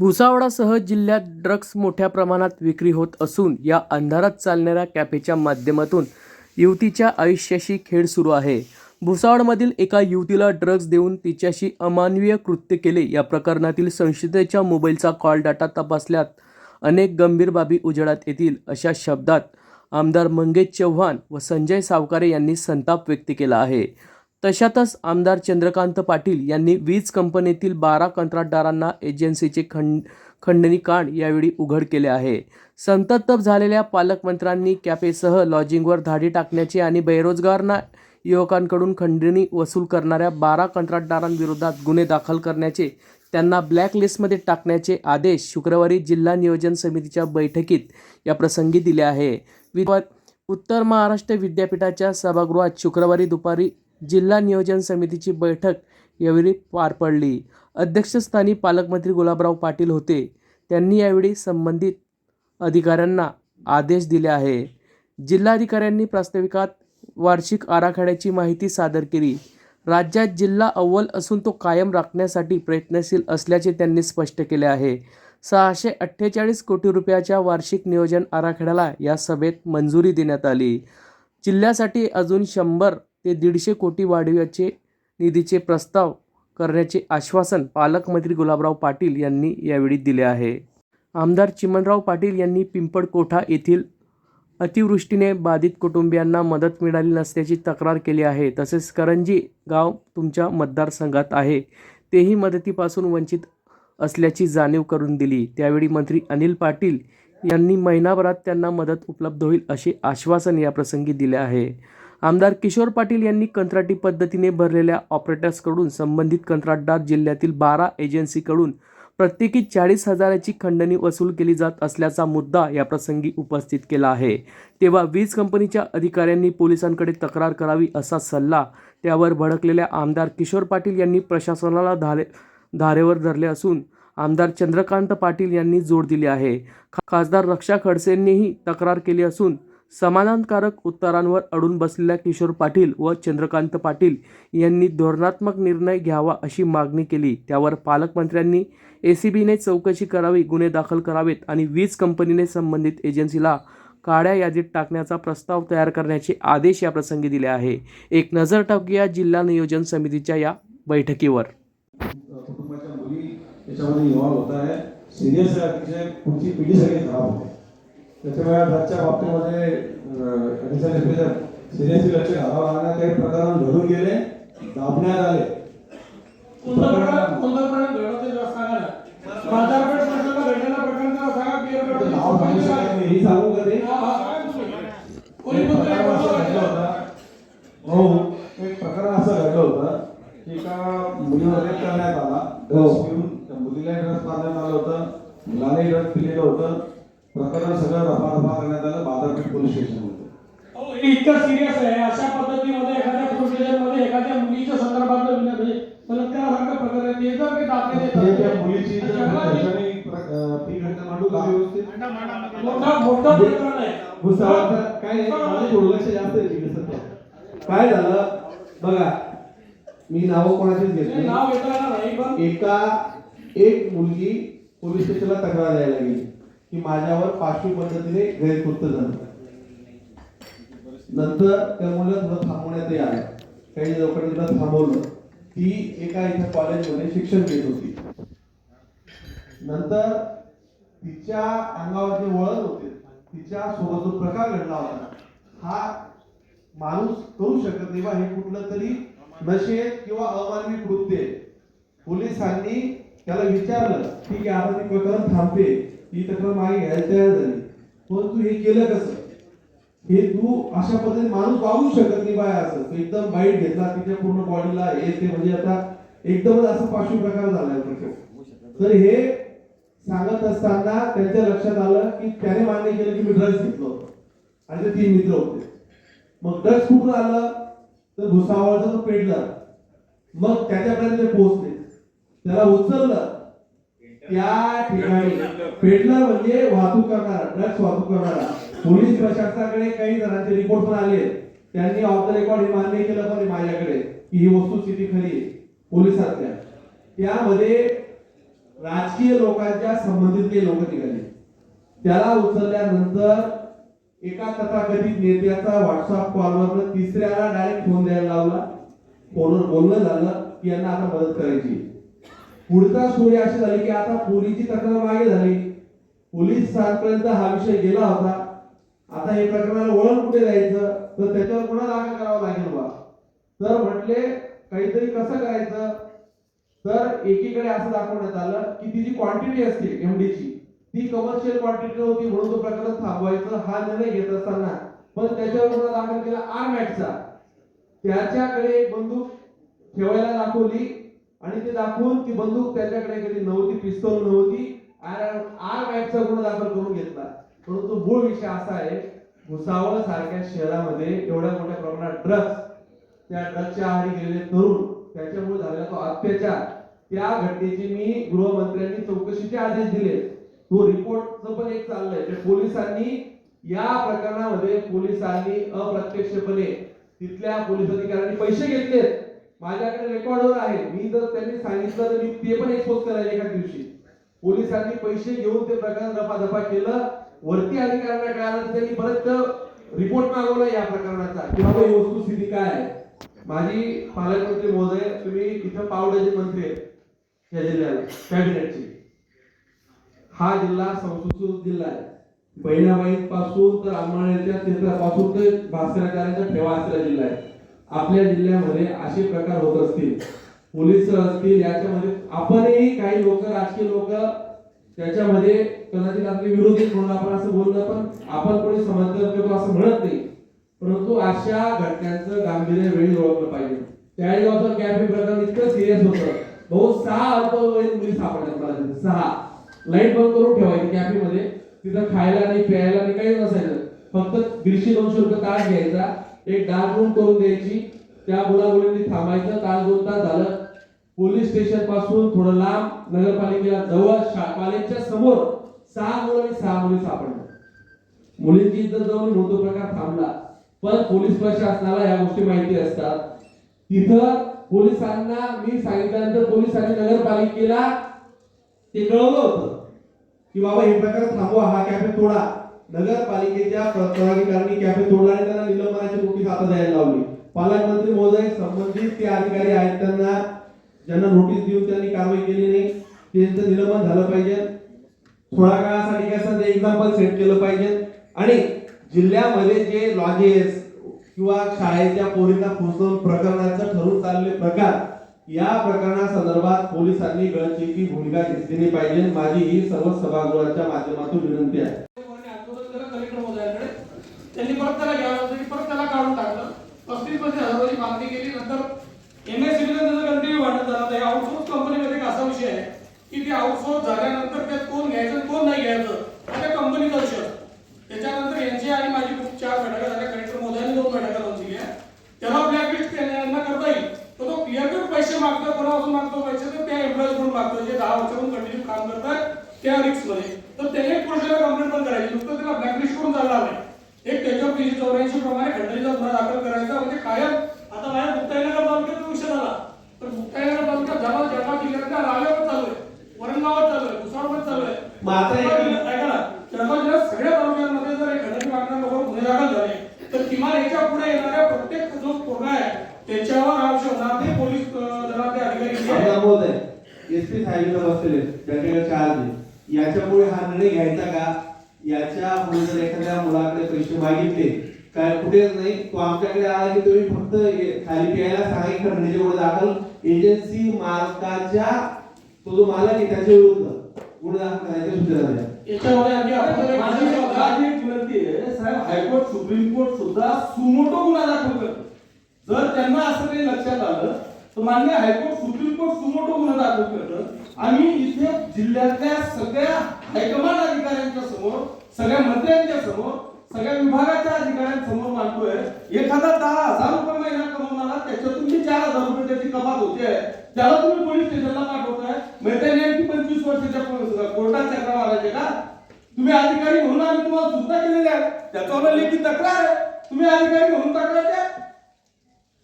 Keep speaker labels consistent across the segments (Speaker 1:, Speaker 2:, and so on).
Speaker 1: भुसावळासह जिल्ह्यात ड्रग्ज मोठ्या प्रमाणात विक्री होत असून या अंधारात चालणाऱ्या कॅफेच्या माध्यमातून युवतीच्या आयुष्याशी खेळ सुरू आहे. भुसावळमधील एका युवतीला ड्रग्ज देऊन तिच्याशी अमानवीय कृत्य केले या प्रकरणातील संशयितेच्या मोबाईलचा कॉल डाटा तपासल्यात अनेक गंभीर बाबी उजेडात येतील अशा शब्दात आमदार मंगेश चव्हाण व संजय सावकारे यांनी संताप व्यक्त केला आहे. तशातच आमदार चंद्रकांत पाटील यांनी वीज कंपनीतील बारा कंत्राटदारांना एजन्सीचे खंड खंडणी कांड यावेळी उघड केले आहे. संतप्त झालेल्या पालकमंत्र्यांनी कॅफेसह लॉजिंगवर धाडी टाकण्याचे आणि बेरोजगारांना युवकांकडून खंडणी वसूल करणाऱ्या बारा कंत्राटदारांविरोधात गुन्हे दाखल करण्याचे त्यांना ब्लॅकलिस्टमध्ये टाकण्याचे आदेश शुक्रवारी जिल्हा नियोजन समितीच्या बैठकीत या प्रसंगी दिले आहे. उत्तर महाराष्ट्र विद्यापीठाच्या सभागृहात शुक्रवारी दुपारी जिल्हा नियोजन समितीची बैठक यावेळी पार पडली. अध्यक्षस्थानी पालकमंत्री गुलाबराव पाटील होते. त्यांनी यावेळी संबंधित अधिकाऱ्यांना आदेश दिले आहे. जिल्हाधिकाऱ्यांनी प्रास्ताविकात वार्षिक आराखड्याची माहिती सादर केली. राज्यात जिल्हा अव्वल असून तो कायम राखण्यासाठी प्रयत्नशील असल्याचे त्यांनी स्पष्ट केले आहे. सहाशे अठ्ठेचाळीस कोटी रुपयाच्या वार्षिक नियोजन आराखड्याला या सभेत मंजुरी देण्यात आली. जिल्ह्यासाठी अजून शंभर ते दीडशे कोटी वाढव्याचे निधीचे प्रस्ताव करण्याचे आश्वासन पालकमंत्री गुलाबराव पाटील यांनी यावेळी दिले आहे. आमदार चिमणराव पाटील यांनी पिंपळकोठा येथील अतिवृष्टीने बाधित कुटुंबियांना मदत मिळाली नसल्याची तक्रार केली आहे. तसेच करंजी गाव तुमच्या मतदारसंघात आहे. तेही मदतीपासून वंचित असल्याची जाणीव करून दिली. त्यावेळी मंत्री अनिल पाटील यांनी महिनाभरात त्यांना मदत उपलब्ध होईल असे आश्वासन या प्रसंगी दिले आहे. आमदार किशोर पाटील यांनी कंत्राटी पद्धतीने भरलेल्या ऑपरेटर्सकडून संबंधित कंत्राटदार जिल्ह्यातील बारा एजन्सीकडून प्रत्येकी चाळीस हजाराची खंडणी वसूल केली जात असल्याचा मुद्दा या प्रसंगी उपस्थित केला आहे. तेव्हा वीज कंपनीच्या अधिकाऱ्यांनी पोलिसांकडे तक्रार करावी असा सल्ला त्यावर भडकलेल्या आमदार किशोर पाटील यांनी प्रशासनाला धारे धारेवर धरले असून आमदार चंद्रकांत पाटील यांनी जोड दिली आहे. खासदार रक्षा खडसेंनीही तक्रार केली असून समाधानकारक उत्तरांवर अडून बसलेल्या किशोर पाटील व चंद्रकांत पाटील यांनी धोरणात्मक निर्णय घ्यावा अशी मागणी केली. त्यावर पालकमंत्र्यांनी ए सी बीने चौकशी करावी गुन्हे दाखल करावेत आणि वीज कंपनीने संबंधित एजन्सीला काळ्या यादीत टाकण्याचा प्रस्ताव तयार करण्याचे आदेश या प्रसंगी दिले आहे. एक नजर टाकूया जिल्हा नियोजन समितीच्या या बैठकीवर.
Speaker 2: कुटुंबाच्या मुली त्याच्यामध्ये इन्व्हॉल्व्ह होत आहे सिरियस आहे अतिशय पुढची पिढी सगळी खराब होते. त्याच्यामुळे ड्रगच्या बाबतीमध्ये सिरियसली लक्ष घालावं लागणार. काही प्रकरण घडून गेले दाबण्यात आले. ही सांगू का होतं. हो एक प्रकरण असं घडलं होतं की एका मुलीवर रेप करण्यात आला. त्या मुलीला ड्रग्स मारण्यात आलं होतं. मुलाने ड्रग्स पिलेलं होतं. प्रकरण सगळं रफा करण्यात आलं बाजारपेठ पोलीस स्टेशनमध्ये.
Speaker 3: अहो, हे इतकं सिरियस आहे. अशा पद्धतीमध्ये एखाद्या प्रोसिजरमध्ये एखाद्या मुलीच्या संदर्भात म्हणजे बलात्कारासारखं प्रकरण आहे. ते जर काही दाखले देत
Speaker 2: ते त्या
Speaker 3: असेल,
Speaker 2: मुलीची जर
Speaker 3: त्याच्यावर
Speaker 2: घरच्यांनी प्र- अं, ती घटना मांडू का? व्यवस्थित.
Speaker 3: मोठं मोठं प्रकरण आहे.
Speaker 4: भुसावळचं काय नाही, माझं थोडं लक्ष जास्त आहे तिकडे सध्या. काय झालं? बघा मी नाव कोणाचीच घेत
Speaker 3: नाव
Speaker 4: नाही.
Speaker 3: घेता येणार नाही पण
Speaker 4: एका एक मुलगी पोलीस स्टेशनला तक्रार द्यायला गेली. की माझ्यावर पार्श्व पद्धतीने गैरकृत्य झालं. नंतर त्या मुलीला थोडं थांबवण्यात आलं काही लोकांनी तिला थांबवलं. ती एका इथं कॉलेजमध्ये शिक्षण घेत होती. नंतर तिच्या अंगावर जे वळण होते तिच्या सोबत जो प्रकार घडला होता. हा माणूस करू शकत नाही बा हे कुठलं तरी नशेत किंवा अमानवी कृत्य पोलिसांनी त्याला विचारलं ठीक आहे आता ती प्रकरण थांबते. ही तक्रार मागे घ्यायला तयार झाली. पण तू हे केलं कसं? हे तू अशा पद्धतीने माणूस वागू शकत नाही बाय असं. एकदम बाईट घेतला तिच्या पूर्ण बॉडीला हे ते म्हणजे आता एकदमच असं पाचवी प्रकार झालाय प्रकार तर हे सांगत असताना त्यांच्या लक्षात आलं की त्याने मान्य केलं की मी ड्रग्ज घेतलं आणि ते तीन मित्र होते. मग ड्रग्ज कुठून आलं? तर भुसावळचा तो पेटला. मग त्याच्यापर्यंत ते पोहोचले. त्याला उचललं. त्या ठिकाणी पेडलर म्हणजे वाहतूक करणारा ड्रग्स वाहतूक करणारा. पोलीस प्रशासनाकडे काही जणांचे रिपोर्ट पण आले. त्यांनी ऑफ द रेकॉर्ड हे मान्य केलं पण माझ्याकडे की ही वस्तुस्थिती खरी पोलिसातल्या त्यामध्ये राजकीय लोकांच्या संबंधित काही लोक निघाले. त्याला उचलल्यानंतर एका तथाकथित नेत्याचा व्हॉट्सअप कॉलवर तिसऱ्याला डायरेक्ट फोन द्यायला लावला. फोनवर बोलणं झालं की यांना आता मदत करायची पुढचा स्टोरी अशी झाली की आता पोलीसची तक्रार मागे झाली. पोलीस पोलिसांपर्यंत हा विषय गेला होता. आता हे प्रकरणाला वळण कुठे जायचं तर त्याच्यावर पुन्हा दाखल करावं लागेल बा. तर म्हटले काहीतरी कसं करायचं? तर एकीकडे असं दाखवण्यात आलं की ती जी क्वांटिटी असते एमडीची ती कमर्शियल क्वांटिटी होती म्हणून तो प्रकरण थांबवायचं हा निर्णय घेत असताना. पण त्याच्यावर पुन्हा दाखल केला आर्मॅटचा त्याच्याकडे एक बंदूक ठेवायला दाखवली. आणि ते दाखवून ती बंदूक त्याच्याकडे कधी नव्हती पिस्तोल नव्हती आर बॅगचा गुन्हा दाखल करून घेतला. परंतु मूळ विषय असा आहे भुसावळ सारख्या शहरामध्ये एवढ्या मोठ्या प्रमाणात ड्रग्ज त्या ड्रग्जच्या आहारी गेलेले तरुण त्याच्यामुळे झालेला तो अत्याचार त्या घटनेची मी गृहमंत्र्यांनी चौकशीचे आदेश दिले. तो रिपोर्टचं पण एक चाललंय पोलिसांनी या प्रकरणामध्ये पोलिसांनी अप्रत्यक्षपणे तिथल्या पोलीस अधिकाऱ्यांनी पैसे घेतलेत. माझ्याकडे रेकॉर्डवर आहे. मी जर त्यांनी सांगितलं तर मी ते पण एक्सपोज करायला एका दिवशी. पोलिसांनी पैसे घेऊन ते प्रकरण दफा केलं. वरती अधिकाऱ्यांना कळालं त्यांनी परत रिपोर्ट मागवला या प्रकरणाचा. की बाबा ही वस्तुस्थिती काय आहे? माझी पालकमंत्री महोदय तुम्ही इथं पावड्याचे मंत्री आहेत. या जिल्ह्याला कॅबिनेटची. हा जिल्हा संस्कृत जिल्हा आहे. बहिणाबाई पासून तर अंबाळ्याच्या क्षेत्रापासून ते भास्कराचार्यांचा ठेवा असलेला जिल्हा आहे. आपल्या जिल्ह्यामध्ये असे प्रकार होत असतील. पोलीस असतील याच्यामध्ये आपणही काही लोक राजकीय लोक त्याच्यामध्ये कदाचित आपले विरोधी म्हणून आपण असं बोललं पण आपण कोणी समर्थन करतो असं म्हणत नाही. परंतु अशा घटनांचं गांभीर्य वेळी ओळखलं पाहिजे. चाळीसगावचं कॅफे प्रकरण इतकं सिरियस होतं भाऊ सहा अल्पवयीन मुली सापडल्यात मला तिथे सहा. लाइट बंद करून ठेवायची कॅफे मध्ये तिथं खायला नाही प्यायला नाही काही नसायचं. फक्त दीडशे दोनशे रुपये तास घ्यायचा. एक डार्क रूम करून द्यायची. त्या मुलामुलींनी थांबायचं. तास दोन तास झालं. पोलीस स्टेशनपासून थोडं लांब नगरपालिकेला जवळ शा- कॉलेजच्या समोर सहा मुलं आणि सहा मुली सापडल्या मुलींची इज्जत जाऊन म्हणतो प्रकार थांबला. पण पोलीस प्रशासनाला या गोष्टी माहिती असतात. तिथं पोलिसांना मी सांगितल्यानंतर पोलिसांनी नगरपालिकेला ते कळवलं होतं की बाबा हे प्रकार थांबवा. हा कॅफे तोडा. नगरपालिकेच्या पदाधिकाऱ्यांनी कॅफे तोडला त्यांना निलंबनाची नोटीस आता द्यायला लावली. पालकमंत्री महोदय संबंधित ते अधिकारी आहेत त्यांना ज्यांना नोटीस देऊन त्यांनी कारवाई केली नाही त्यांचं निलंबन झालं पाहिजे. थोड्या काळासाठी कसं ते एक्झाम्पल सेट केलं पाहिजे. आणि जिल्ह्यामध्ये जे लॉजेस किंवा शाळेच्या पोरींना फसवून प्रकरणाचं ठरून चाललेले प्रकार या प्रकरणासंदर्भात पोलिसांनी गळचेपी भूमिका घेतलेली पाहिजे. माझी ही सर्व सभागृहाच्या माध्यमातून विनंती आहे
Speaker 3: कोणी आंदोलन केलं कलेक्टर महोदयांकडे त्यांनी परत त्याला घ्यावं लागलं परत त्याला काढून टाकलं. पस्तीसमध्ये हजाराची मागणी केली नंतर एम एस त्याचं कंटिन्यू वाढत झालं तर आउटसोर्स कंपनीमध्ये एक असा विषय आहे की ते आउटसोर्स झाल्यानंतर त्यात कोण घ्यायचं कोण नाही घ्यायचं हा त्या कंपनीचा विषय त्याच्यानंतर यांची आणि माझी खूप चार बैठका झाल्या कलेक्टर महोदयांनी दोन बैठका लावून दिल्या त्याला ब्लॅकलिस्ट त्यांना करता येईल. तर तो क्लिअर कट पैसे मागतो कोणापासून मागतो पैसे? तर त्या एम्प्लॉईजकडून मागतो जे दहा वर्षापासून कंटिन्यू काम करतात त्या रिक्समध्ये. तर त्याने एक पुरुषाला कंप्लेंट पण करायची. नुकतं त्याला ब्लॅकलिस्ट करून चालणार नाही एक त्याच्यावर तीनशे चौऱ्याऐंशी प्रमाणे खंडणीचा गुन्हा दाखल करायचा म्हणजे कायम आता माझ्या मुक्ताईनगर तालुक्यात विषय झाला. तर मुक्ताईनगर तालुक्यात जमा जळगाव जिल्ह्यातल्या रावेवर चालू आहे वरणगावात चालू आहे भुसावळमध्ये चालू आहे.
Speaker 4: मग आता एक-
Speaker 3: जळगाव जिल्ह्यात- ऐका ना, जळगाव जिल्ह्यात सगळ्या तालुक्यांमध्ये जर एक खंडणी मागणारे लोक गुन्हे दाखल झाले तर किमान याच्यापुढे येणाऱ्या प्रत्येक जो पोरगा आहे त्याच्यावर हा विषय होणार नाही पोलीस अं, दलातले अधिकारी जे आहेत,
Speaker 4: आपला बोध आहे एस पी साहेब बसलेले त्यांच्याकडे चार्ज आहे याच्यामुळे हा निर्णय घ्यायचा का? याच्यापुढे जर एखाद्या मुलाकडे पैसे मागितले काय कुठेच नाही तो आमच्याकडे आला की तुम्ही फक्त खाली प्यायला सांगा की खंडणीचे गुन्हे दाखल. एजन्सी मालकाच्या तो जो मालक आहे त्याच्या विरुद्ध गुन्हे दाखल करायच्या सूचना द्या.
Speaker 3: याच्यामध्ये आणखी आपण एक
Speaker 5: माझी
Speaker 3: विषय होता.
Speaker 5: माझी एक विनंती आहे साहेब हायकोर्ट सुप्रीम कोर्ट सुद्धा सुमोटो गुन्हा दाखल करतं. जर त्यांना असं काही लक्षात आलं तर मान्य हायकोर्ट सुप्रीम कोर्ट सुमोटो गुन्हा दाखल करतं. आम्ही इथे जिल्ह्यातल्या सगळ्या हायकमांड अधिकाऱ्यांच्या समोर सगळ्या मंत्र्यांच्या समोर सगळ्या विभागाच्या अधिकाऱ्यांसमोर मांडतोय. एखादा दहा हजार रुपये महिना कमवणारा त्याच्यातून मी चार हजार रुपये त्याची कपात होते त्याला तुम्ही पोलीस स्टेशनला पाठवताय. मैत्रिणी त्यांनी पंचवीस वर्षाच्या कोर्टात चक्रा मारायचे का? तुम्ही अधिकारी म्हणून आम्ही तुम्हाला सुद्धा केलेल्या आहे त्याच्यावर लेखी तक्रार आहे. तुम्ही अधिकारी म्हणून तक्रार द्या.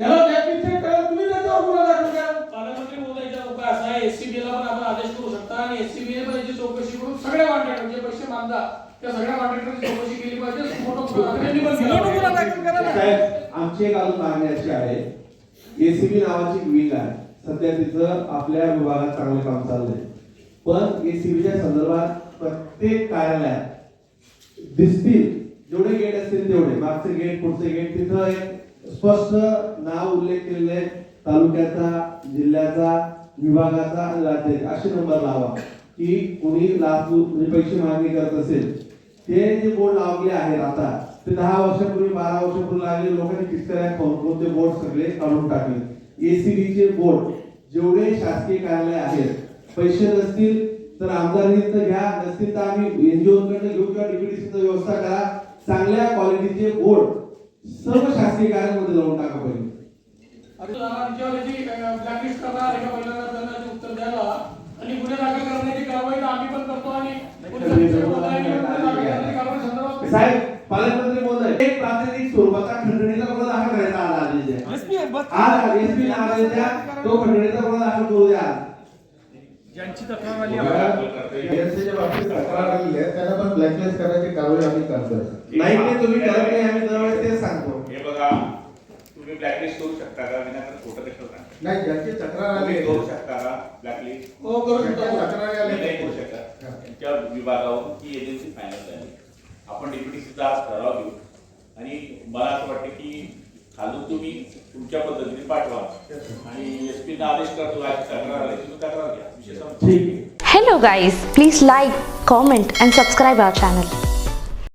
Speaker 5: त्याला त्यापेक्षा करा तुम्ही त्याच्यावर गुन्हा दाखल करा
Speaker 3: पालकमंत्री महोदयाच्या काय असं आहे एससीबी ला पण आपण आदेश करू शकता आणि एससीबी पण याची चौकशी करून सगळ्या कॉन्ट्रॅक्टर जे पैसे मागता त्या सगळ्या कॉन्ट्रॅक्टरची चौकशी केली पाहिजे.
Speaker 4: साहेब आमची एक अजून मागणी अशी आहे एसीबी नावाची एक विंग आहे. सध्या तिचं आपल्या विभागात चांगलं काम चाललंय. पण एसीबीच्या संदर्भात प्रत्येक कार्यालयात दिसतील जेवढे गेट असतील तेवढे. मागचे गेट पुढचे गेट तिथं एक स्पष्ट नाव उल्लेख केलेले तालुक्याचा जिल्ह्याचा विभागाचा आणि राज्याचा. असे नंबर लावा. की कोणी लाच म्हणजे पैसे मागणी करत असेल. ते जे बोर्ड लावले आहेत आता ते दहा वर्षापूर्वी बारा वर्षापूर्वी लागले. लोकांनी पिचकऱ्या खाऊन करून बोर्ड सगळे काढून टाकले. एसीबीचे बोर्ड जेवढे शासकीय कार्यालय आहेत पैसे नसतील तर आमदारीचं घ्या. नसतील तर आम्ही एनजीओ घेऊ किंवा डीपीडीसीचं व्यवस्था करा. चांगल्या क्वालिटीचे बोर्ड सर्व शासकीय कार्यालयामध्ये लावून टाका
Speaker 3: पाहिजे ब्लॅकलिस्ट करणार एका महिलांना त्यांना उत्तर द्यायला आणि गुन्हे दाखल करण्याची कारवाई तर आम्ही पण करतो आणि पोलीस अधीक्षक महोदयांनी गुन्हे दाखल करण्याची कारवाई संदर्भात
Speaker 4: साहेब पालकमंत्री महोदय एक प्रातिनिधिक स्वरूपाचा खंडणीचा गुन्हा दाखल करायचा आला आदेश आहे. आज एसपी नावाच्या तो खंडणीचा गुन्हा दाखल करू द्या.
Speaker 2: BSC च्या बाबतीत तक्रार आलेली आहे. त्यांना पण ब्लॅकलिस्ट करायची कारवाई आम्ही करतोय.
Speaker 4: नाही ते तुम्ही करत नाही. आम्ही दरवेळेस तेच सांगतो.
Speaker 6: हे बघा तुम्ही ब्लॅकलिस्ट करू शकता का? विनाकारण खोटं कशाला सांगता?
Speaker 2: नाही ज्यांची तक्रार आली
Speaker 6: तुम्ही
Speaker 2: आहे,
Speaker 6: करू शकता का ब्लॅकलिस्ट
Speaker 3: हो करू
Speaker 2: ज्यांच्या
Speaker 3: शकतो
Speaker 2: तक्रारी
Speaker 6: नाही करू शकता. त्यांच्या विभागावर ही एजन्सी फायनल झाली. आपण डेप्युटीसीचा आज ठराव घेऊ. आणि मला असं वाटतं की खालून तुम्ही तुमच्या पद्धतीने पाठवा. आणि एस पीना आदेश करतो अशी तक्रार आली तुम्ही तक्रार घ्या. संपला.
Speaker 4: ठीक आहे.
Speaker 7: Hello guys, please like, comment and subscribe our channel.